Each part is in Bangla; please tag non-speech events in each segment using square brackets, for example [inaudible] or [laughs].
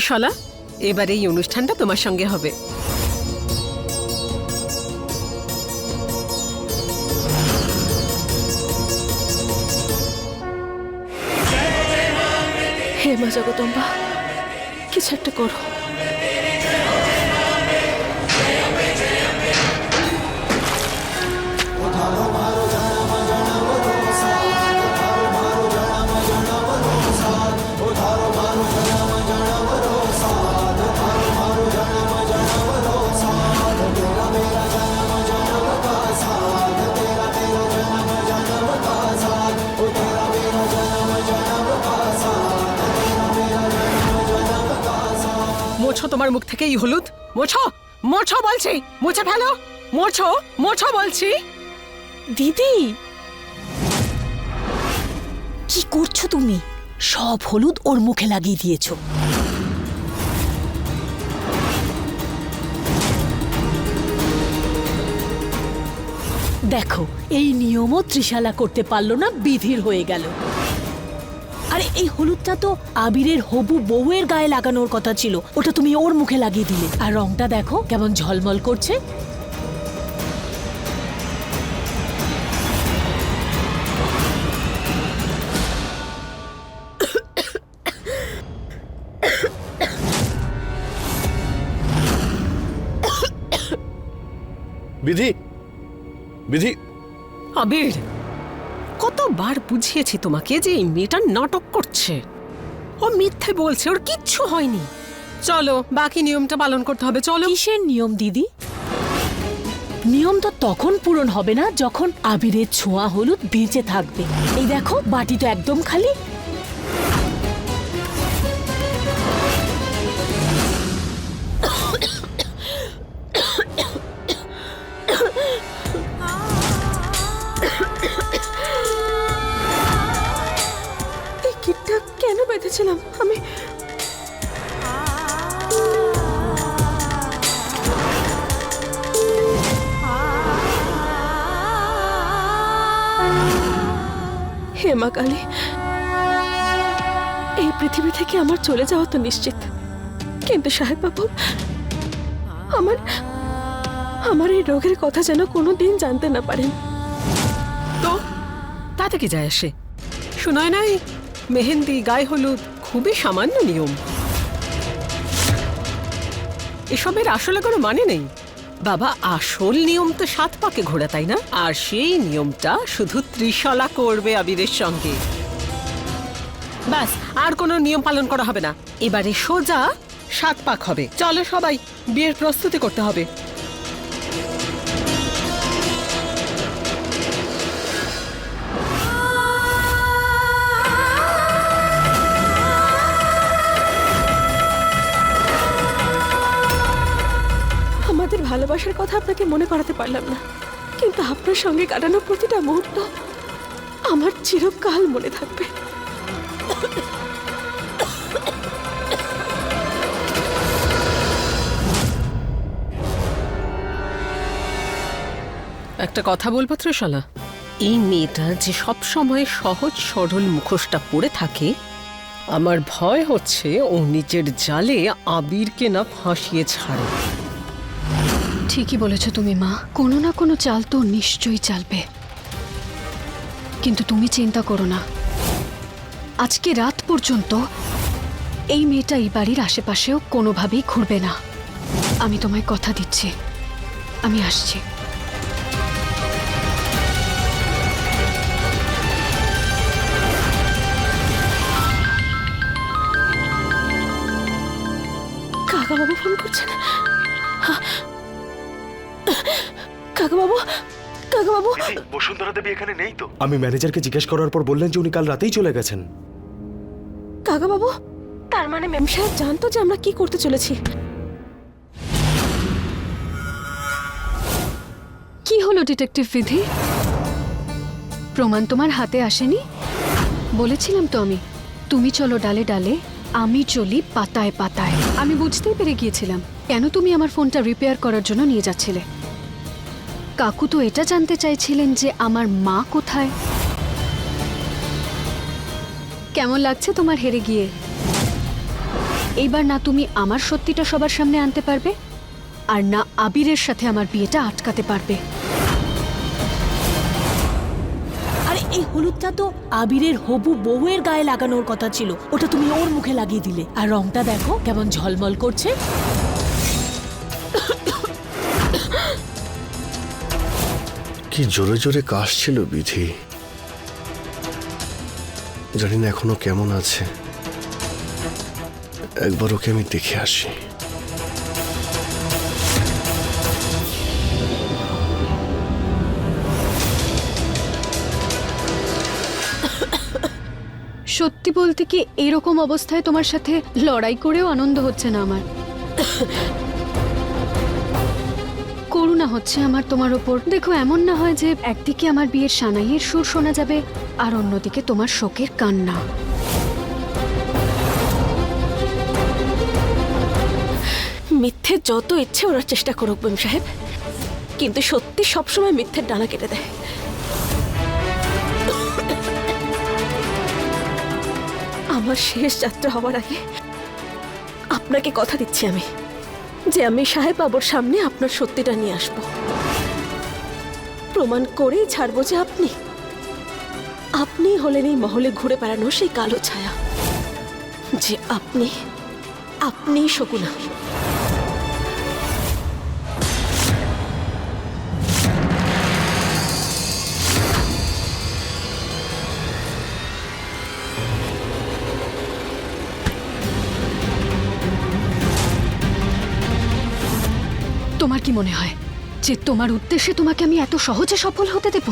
ত্রিশলা এবার এই অনুষ্ঠানটা তোমার সঙ্গে হবে। হে মা জগদম্বা কিছু একটা করো। তোমার মুখ থেকে এই হলুদ? মোছো মোছো বলছি, মুছে ফেলো। মোছো মোছো বলছি। দিদি! কি করছ তুমি? সব হলুদ ওর মুখে লাগিয়ে দিয়েছ। দেখো, এই নিয়মও ত্রিশালা করতে পারল না, বিধির হয়ে গেল। আরে এই হলুদটা তো আবিরের হবু বউয়ের গায়ে লাগানোর কথা ছিল। ওটা তুমি ওর মুখে লাগিয়ে দিলে। আর রংটা দেখো কেমন ঝলমল করছে। বিধি বিধি। আবির কতবার বুঝিয়েছি তোমাকে যে এই মেয়েটা নাটক করছে। ও মিথ্যে বলছে, ওর কিচ্ছু হয়নি। চলো, বাকি নিয়মটা পালন করতে হবে, চলো। কিসের নিয়ম, দিদি? নিয়ম তো তখন পূরণ হবে না যখন আবিরের ছোঁয়া হলুদ বেঁচে থাকবে। এই দেখো, বাটি তো একদম খালি। কেন বেঁধেছিলাম আমি হে মা কালী, এই পৃথিবী থেকে আমার চলে যাওয়া তো নিশ্চিত। কিন্তু সাহেব বাবু আমার আমার এই রোগের কথা যেন কোনো দিন জানতে না পারেন। তো, তাতে কি যায় আসে? শোনায় নাই? মেহেন্দি গায়ে হলুদ খুবই সামান্য নিয়ম। এসবের আসলে কোনো মানে নেই। বাবা, আসল নিয়ম তো সাত পাকে ঘোরা, তাই না? আর সেই নিয়মটা শুধু ত্রিশলা করবে আবিরের সঙ্গে। ব্যাস আর কোনো নিয়ম পালন করা হবে না। এবারে সোজা সাত পাক হবে। চলো সবাই, বিয়ের প্রস্তুতি করতে হবে। ভালোবাসার কথা আপনাকে মনে করাতে পারলাম না। কিন্তু আপনার সঙ্গে কাটানো প্রতিটা মুহূর্ত আমার চিরকাল মনে থাকবে। একটা কথা বলব ত্রিশালা? এই মেয়েটা যে সব সময় সহজ সরল মুখোশটা পরে থাকে, আমার ভয় হচ্ছে ও নিজের জালে আবিরকে না ফাঁসিয়ে ছাড়ে। ঠিকই বলেছ তুমি, মা। কোনো না কোনো চাল তো নিশ্চয়ই চালবে। কিন্তু তুমি চিন্তা করো না। আজকে রাত পর্যন্ত এই মেয়েটা এই বাড়ির আশেপাশেও কোনোভাবেই ঘুরবে না। আমি তোমায় কথা দিচ্ছি। আমি আসছি। কাকা বাবু ফোন করছেন? কাকা বাবু কাকা বাবু বসুন্ধরা দেবী এখানে নেই তো? আমি ম্যানেজারকে জিজ্ঞেস করার পর বললেন যে উনি কাল রাতেই চলে গেছেন। কাকা বাবু তার মানে ম্যাম সাহেব জানতো যে আমরা কি করতে চলেছি। কি হলো ডিটেকটিভ বিধি? প্রমাণ তোমার হাতে আসেনি? বলেছিলাম তো আমি তুমি চলো ডালে ডালে আমি চলি পাতায় পাতায়। আমি বুঝতেই পেরে গিয়েছিলাম কেন তুমি আমার ফোনটা রিপেয়ার করার জন্য নিয়ে যাচ্ছিলে? কাকু তো এটা জানতে চাইছিলেন যে আমার মা কোথায়। কেমন লাগছে তোমার হেরে গিয়ে? এইবার না তুমি আমার সত্যিটা সবার সামনে আনতে পারবে, আর না আবিরের সাথে আমার বিয়েটা আটকাতে পারবে। আরে, এই হলুদটা তো আবিরের হবু বউয়ের গায়ে লাগানোর কথা ছিল। ওটা তুমি ওর মুখে লাগিয়ে দিলে। আর রংটা দেখো, কেমন ঝলমল করছে। কি জোরে জোরে কাশছিল বিধি? জানি না এখনও কেমন আছে। একবার ওকে আমি দেখে আসি। সত্যি বলতে কি এরকম অবস্থায় তোমার সাথে লড়াই করেও আনন্দ হচ্ছে না আমার? করুণা হচ্ছে আমার তোমার ওপর দেখো, এমন না হয় যে একদিকে আমার বিয়ের সানাইয়ের সুর শোনা যাবে, আর অন্যদিকে তোমার শোকের কান্না। মিথ্যে যত ইচ্ছে ওরা চেষ্টা করুক বেম সাহেব। কিন্তু সত্যি সবসময় মিথ্যের ডানা কেটে দেয়। আমার শেষ যাত্রা হওয়ার আগে আপনাকে কথা দিচ্ছি আমি। যে আমি সাহেব বাবুর সামনে আপনার সত্যিটা নিয়ে আসব। প্রমাণ করেই ছাড়ব যে আপনি। আপনি হলেন এই মহলে ঘুরে বেড়ানো সেই কালো ছায়া। যে আপনি আপনি শকুনা। তোমার কি মনে হয় যে তোমার উদ্দেশ্যে তোমাকে আমি এত সহজে সফল হতে দেব?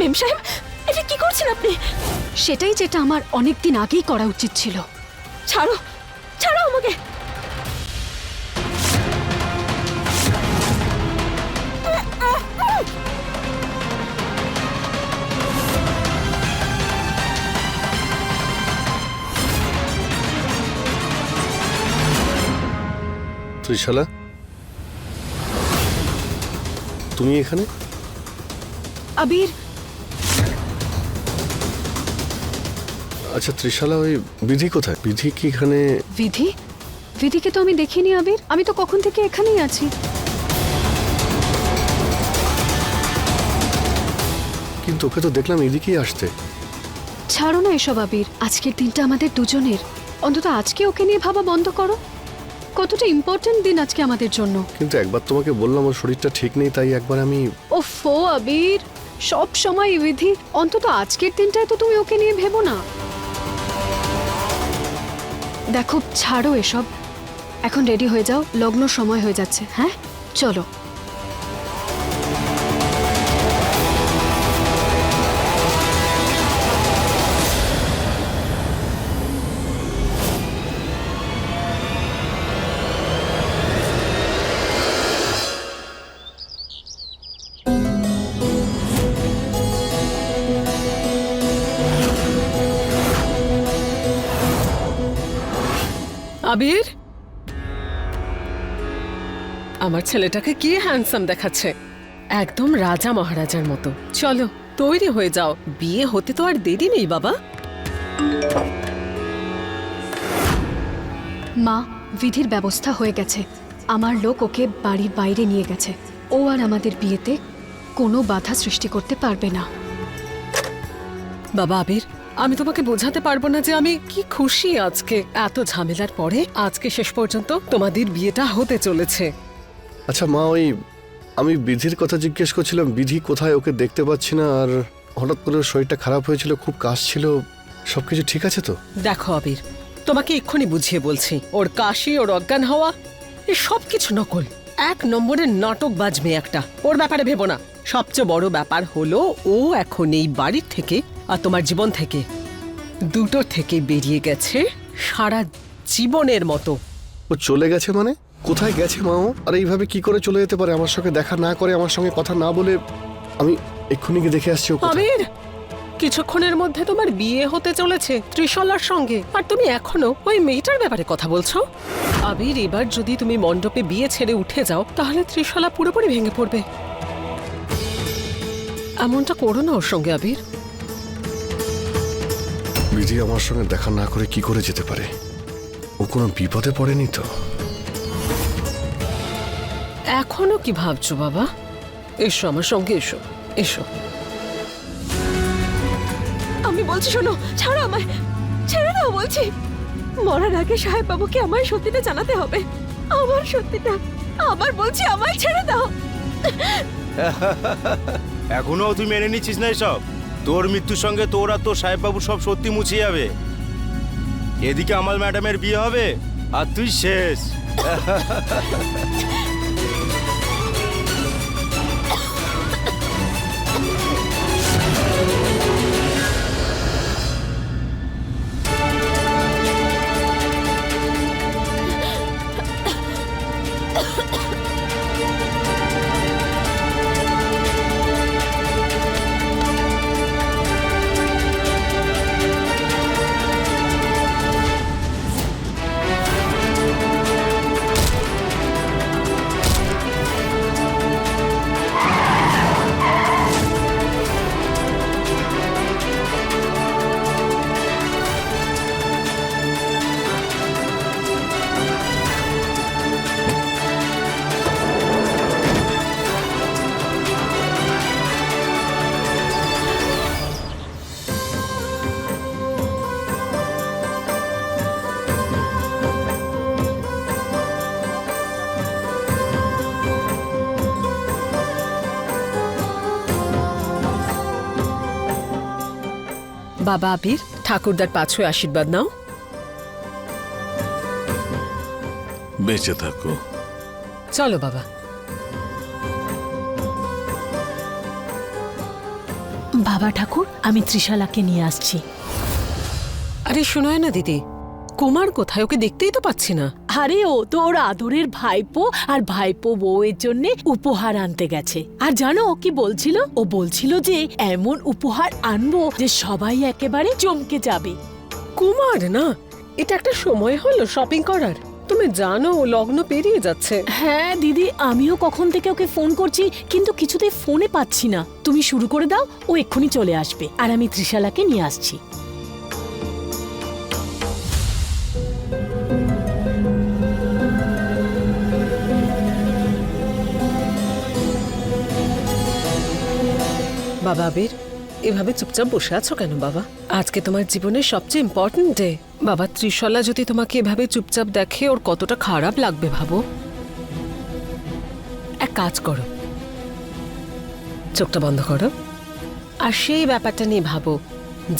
মেম সাহেব এটা কি করছেন আপনি? সেটাই যেটা আমার অনেকদিন আগেই করা উচিত ছিল। ছাড়ো ছাড়ো ত্রিশালা। তুমি এখানে? আবির। আচ্ছা ত্রিশালা ওই বিধি কোথায়? বিধি কি এখানে? বিধি? বিধিকে তো আমি দেখিনি আবির। আমি তো কখন থেকে এখানেই আছি। কিন্তু ওকে তো দেখলাম এদিকেই আসতে। ছাড়ো না এসব আবির। আজকের দিনটা আমাদের দুজনের। অন্তত আজকে ওকে নিয়ে ভাবা বন্ধ করো। কতটা ইম্পর্টেন্ট দিন আজকে আমাদের জন্য। কিন্তু একবার তোমাকে বললাম ওর শরীরটা ঠিক নেই তাই একবার আমি ও ফো আবির সব সময় বিধি। অন্তত আজকের দিনটায় তো তুমি ওকে নিয়ে ভেবো না। দেখো ছাড়ো এসব। এখন রেডি হয়ে যাও লগ্ন সময় হয়ে যাচ্ছে হ্যাঁ? চলো। আবির আমার ছেলেটাকে কি হ্যান্ডসাম দেখাচ্ছে? একদম রাজা মহারাজার মতো। চলো তৈরি হয়ে যাও। বিয়ে হতে তো আর দেরি নেই বাবা। মা বিধির ব্যবস্থা হয়ে গেছে। আমার লোক ওকে বাড়ির বাইরে নিয়ে গেছে। ও আর আমাদের বিয়েতে কোনো বাধা সৃষ্টি করতে পারবে না। বাবা আবির আমি তোমাকে বোঝাতে পারব না যে আমি কি খুশি আজকে। এত ঝামেলার পরে আজকে শেষ পর্যন্ত তোমাদের বিয়েটা হতে চলেছে। আচ্ছা মা ওই আমি বিধির কথা জিজ্ঞেস করছিলাম বিধি কোথায় ওকে দেখতে পাচ্ছি না আর হঠাৎ করে ওর শরীরটা খারাপ হয়েছিল খুব কাশ ছিল সবকিছু ঠিক আছে তো? দেখো আবির তোমাকে এক্ষুনি বুঝিয়ে বলছি ওর কাশি ওর অজ্ঞান হওয়া এ সব কিছু নকল। এক নম্বরের নাটক বাজবে একটা। ওর ব্যাপারে ভেবো না। সবচেয়ে বড় ব্যাপার হলো ও এখন এই বাড়ির থেকে আর তোমার জীবন থেকে দুটো থেকে বেরিয়ে গেছে সারা জীবনের মতো। ও চলে গেছে মানে? কোথায় গেছে মা ও? আর এইভাবে কি করে চলে যেতে পারে? আমার সঙ্গে দেখা না করে আমার সঙ্গে কথা না বলে আমি এক্ষুনি গিয়ে দেখে আসছি ও কোথায়। কিছুক্ষণের মধ্যে তোমার বিয়ে হতে চলেছে ত্রিশলার সঙ্গে। আর তুমি এখনও ওই মেয়েটার ব্যাপারে কথা বলছো? আবির এবার যদি তুমি মণ্ডপে বিয়ে ছেড়ে উঠে যাও তাহলে ত্রিশলা পুরোপুরি ভেঙে পড়বে। এমনটা করো না ওর সঙ্গে আবির। বিধি আমার সঙ্গে দেখা না করে কি করে যেতে পারে? ও কোনো বিপদে পড়েনি তো? এখনও কি ভাবছ বাবা? এসো আমার সঙ্গে এসো এসো। বলছি, শোনো, ছাড়ো আমায়, ছেড়ে দাও বলছি। মরার আগে সাহেব বাবুকে আমায় সত্যিটা জানাতে হবে। আমার সত্যিটা, আবার বলছি আমায় ছেড়ে দাও। [laughs] এখনও তুই মেনে নিচ্ছিস না এসব? তোর মৃত্যুর সঙ্গে তোর আর তোর সাহেববাবু সব সত্যি মুছে যাবে। এদিকে আমার ম্যাডামের বিয়ে হবে, আর তুই শেষ। [laughs] বাবা আবির ঠাকুরদার পাছয় আশীর্বাদ নাও। বেঁচে থাকো। চলো বাবা। বাবা ঠাকুর আমি ত্রিশালাকে নিয়ে আসছি। আরে শোনায় না দিদি কুমার কোথায়? ওকে দেখতেই তো পাচ্ছি না। আরে ও তো ওর আদরের ভাইপো আর ভাইপো বউয়ের জন্য উপহার আনতে গেছে। আর জানো ও কি বলছিল? ও বলছিল যে এমন উপহার আনব যে সবাই একেবারে চমকে যাবে। কুমার না এটা একটা সময় হলো শপিং করার। তুমি জানো ও লগ্ন পেরিয়ে যাচ্ছে। হ্যাঁ দিদি আমিও কখন থেকে ওকে ফোন করছি কিন্তু কিছুতেই ফোনে পাচ্ছি না। তুমি শুরু করে দাও ও এক্ষুনি চলে আসবে। আর আমি ত্রিশালাকে নিয়ে আসছি। বাবা আবির, এভাবে চুপচাপ বসে আছো কেন বাবা? আজকে তোমার জীবনের সবচেয়ে ইম্পর্ট্যান্ট ডে বাবা ত্রিশলা যদি তোমাকে এভাবে চুপচাপ দেখে, ওর কতটা খারাপ লাগবে ভাবো? এক কাজ করো। চোখটা বন্ধ করো। আর সেই ব্যাপারটা নিয়ে ভাবো,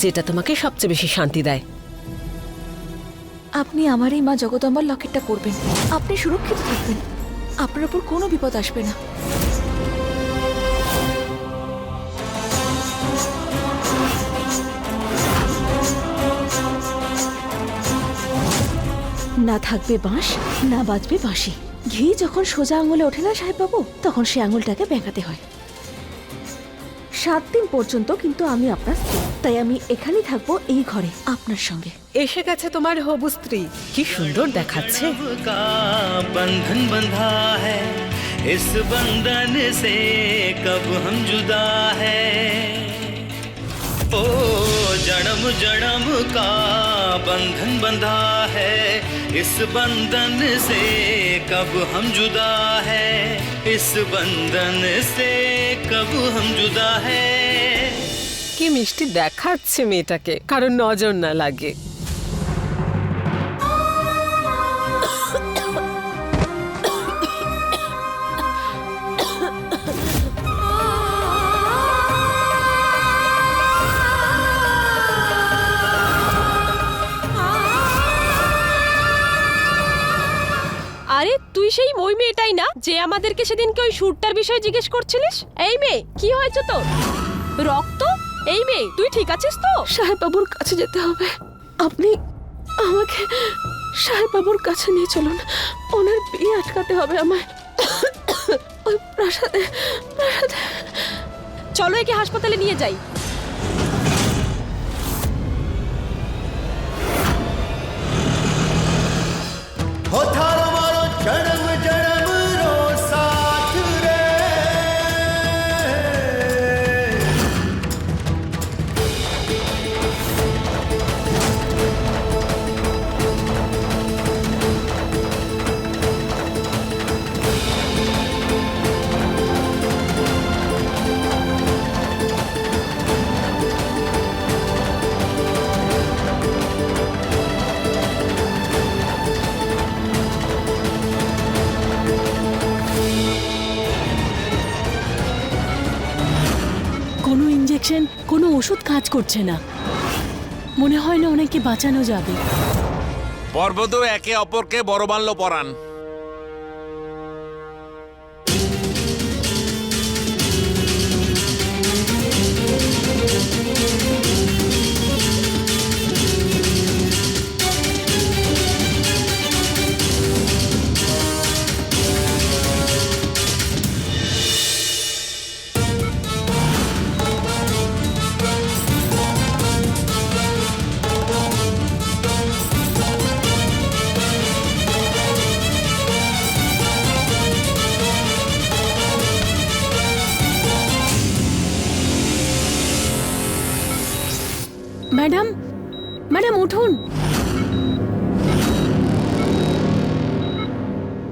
যেটা তোমাকে সবচেয়ে বেশি শান্তি দেয়। আপনি আমার এই মা জগদম্বার লকেটটা করবেন আপনি সুরক্ষিত থাকবেন। আপনার উপর কোনো বিপদ আসবে না। না থাকবে বাঁশ না বাজবে বাঁশি ঘি যখন সোজা আঙুলে ওঠে না সাহেব বাবু তখন সে আঙুলটাকে বেঁকাতে হয় সাত দিন পর্যন্ত কিন্তু আমি আপনার স্ত্রী তাই আমি এখানেই থাকবো এই ঘরে আপনার সঙ্গে এসে গেছে তোমার হবু স্ত্রী কি সুন্দর দেখাচ্ছে का बंधन बंधा है इस बंधन से कब हम जुदा है ओ जन्म जन्म का बंधन बंधा है इस बंधन से कब हम जुदा है इस बंधन से कब हम जुदा है কি মিষ্টি দেখাচ্ছে মেয়েটাকে কারণ নজর না লাগে সেই ওই মেয়েটাই না যে আমাদেরকে সেদিনকে ওই সুরটার বিষয়ে জিজ্ঞেস করছিলিস? এই মেয়ে কি হয়েছে তোর? রক্ত? এই মেয়ে তুই ঠিক আছিস তো? সাহেব বাবুর কাছে যেতে হবে। আপনি আমাকে সাহেব বাবুর কাছে নিয়ে চলুন। ওনার বিয়ে আটকাতে হবে আমায়। ওই প্রাসাদে প্রাসাদে। চলো একে হাসপাতালে নিয়ে যাই। हो করছে না। মনে হয় না ওনাকে বাঁচানো যাবে। পর্বত একে অপরকে বড়মাল্য পরান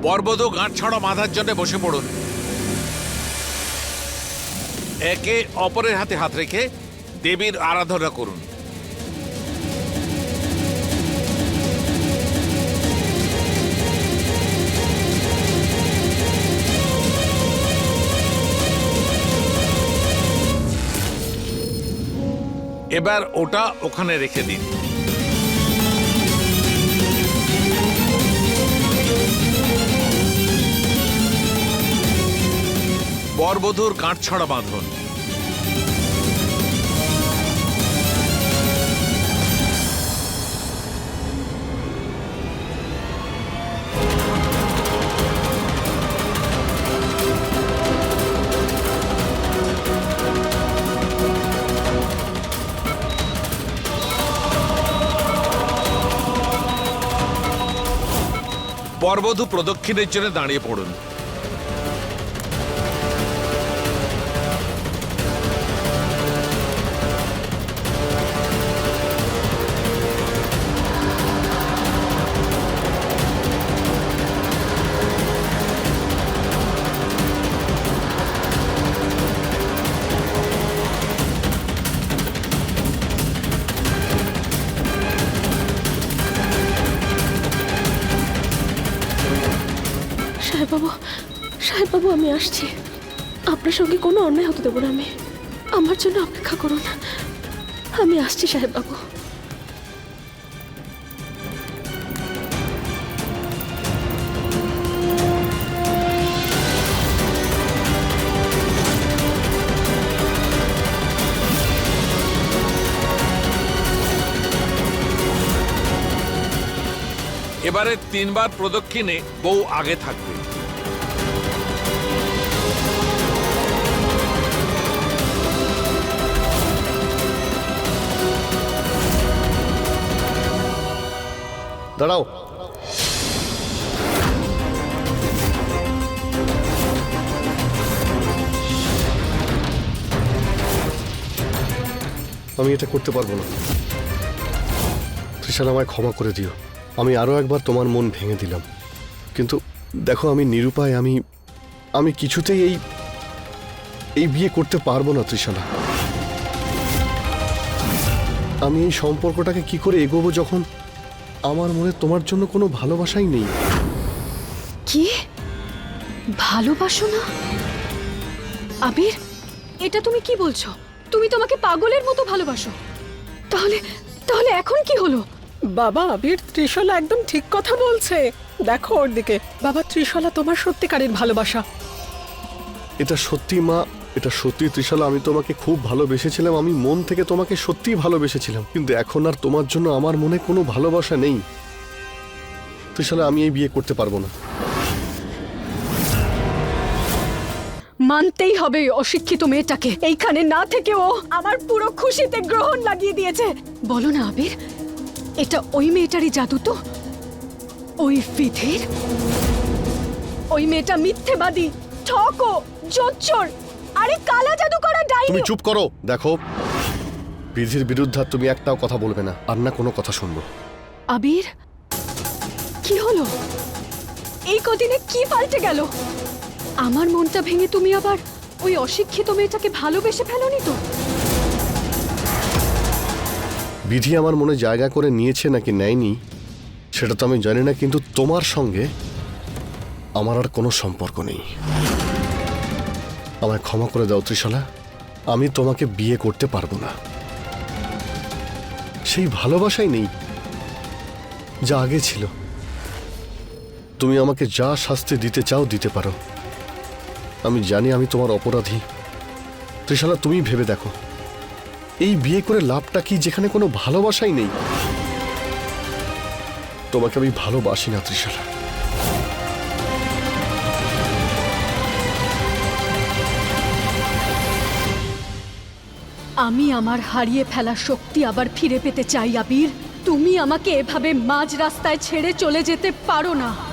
পর্বত গাঁট ছড়া বাঁধার জন্য বসে পড়ুন। একে অপরের হাতে হাত রেখে দেবীর আরাধনা করুন। এবার ওটা ওখানে রেখে দিন। বরবধূর গাঁট ছড়া বাঁধুন। বরবধূ প্রদক্ষিণের জন্য দাঁড়িয়ে পড়ুন। সাহেববাবু সাহেববাবু, আমি আসছি। আপনার সঙ্গে কোনো অন্যায় হতে দেবো না আমি। আমার জন্য অপেক্ষা করুন। আমি আসছি, সাহেববাবু। এবারে তিনবার প্রদক্ষিণে বউ আগে থাকবে। দাঁড়াও। আমি এটা করতে পারব না। ত্রিশাল আমায় ক্ষমা করে দিও। আমি আরও একবার তোমার মন ভেঙে দিলাম। কিন্তু দেখো, আমি নিরুপায়, আমি আমি কিছুতেই এই এই বিয়ে করতে পারব না ত্রিশালা আমি এই সম্পর্কটাকে কি করে এগোবো যখন? আমার মনে তোমার জন্য কোনো ভালোবাসাই নেই। কি? ভালোবাসো না? আবির এটা তুমি কি বলছো? তুমি তোমাকে পাগলের মতো ভালোবাসো। তাহলে তাহলে এখন কি হলো? বাবা আবির ত্রিশলা একদম ঠিক কথা বলছে। দেখো ওর দিকে। বাবা ত্রিশলা তোমার সত্যিকারের ভালোবাসা। এটা সত্যি মা। এটা সত্যি ত্রিশালা, আমি তোমাকে খুব ভালোবেসেছিলাম, আমি মন থেকে তোমাকে সত্যিই ভালোবেসেছিলাম। কিন্তু এখন আর তোমার জন্য আমার মনে কোনো ভালোবাসা নেই। ত্রিশালা, আমি এই বিয়ে করতে পারব না। মানতেই হবে অশিক্ষিত মেয়েটাকে। এইখানে না থেকে ও আমার পুরো খুশিতে গ্রহণ লাগিয়ে দিয়েছে। বলো না, আবির, এটা ওই মেয়েটারই জাদু তো? ওই বিধির ওই মেয়েটা মিথ্যেবাদী ঠকো জোচ্চর আরে কালা জাদু করা তুমি চুপ করো দেখো। বিধির বিরুদ্ধে তুমি একটাও কথা বলবে না আর না কোনো কথা শুনব। আবির কি হলো? এই কদিনে কি পাল্টে গেল? আমার মনটা ভেঙে তুমি আবার ওই অশিক্ষিত মেয়েটাকে ভালোবেসে ফেলোনি তো? বিধি আমার মনে জায়গা করে নিয়েছে নাকি নেয়নি সেটা তো আমি জানি না কিন্তু তোমার সঙ্গে আমার আর কোনো সম্পর্ক নেই। আমায় ক্ষমা করে দাও ত্রিশালা আমি তোমাকে বিয়ে করতে পারব না। সেই ভালোবাসাই নেই যা আগে ছিল। তুমি আমাকে যা শাস্তি দিতে চাও, দিতে পারো। আমি জানি আমি তোমার অপরাধী। ত্রিশালা তুমি ভেবে দেখো। এই বিয়ে করে লাভটা কি, যেখানে কোনো ভালোবাসাই নেই? তোমাকে আমি ভালোবাসি না ত্রিশালা আমি আমার হারিয়ে ফেলা শক্তি আবার ফিরে পেতে চাই, আবির। তুমি আমাকে এভাবে মাঝ রাস্তায় ছেড়ে চলে যেতে পারো না।